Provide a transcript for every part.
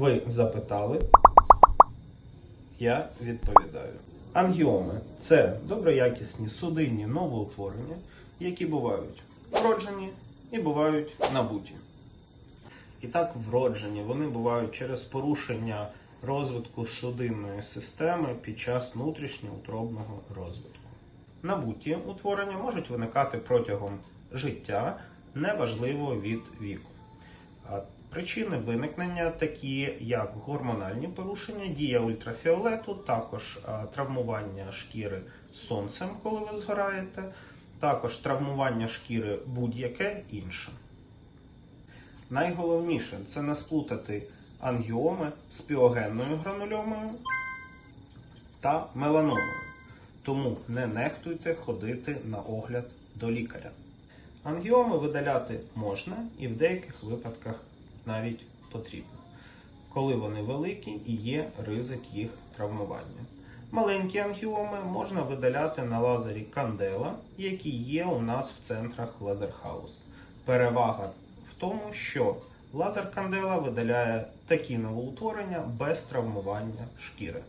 Ви запитали, я відповідаю. Ангіоми це доброякісні судинні новоутворення, які бувають вроджені і бувають набуті. І так, вроджені вони бувають через порушення розвитку судинної системи під час внутрішньоутробного розвитку. Набуті утворення можуть виникати протягом життя, неважливо від віку. Причини виникнення такі, як гормональні порушення, дія ультрафіолету, також травмування шкіри сонцем, коли ви згораєте, також травмування шкіри будь-яке інше. Найголовніше це не сплутати ангіоми з піогенною гранульомою та меланомою. Тому не нехтуйте ходити на огляд до лікаря. Ангіоми видаляти можна і в деяких випадках навіть потрібно, коли вони великі і є ризик їх травмування. Маленькі ангіоми можна видаляти на лазері Кандела, які є у нас в центрах Лазерхаус. Перевага в тому, що лазер Кандела видаляє такі новоутворення без травмування шкіри.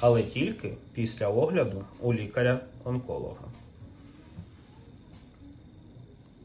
Але тільки після огляду у лікаря-онколога.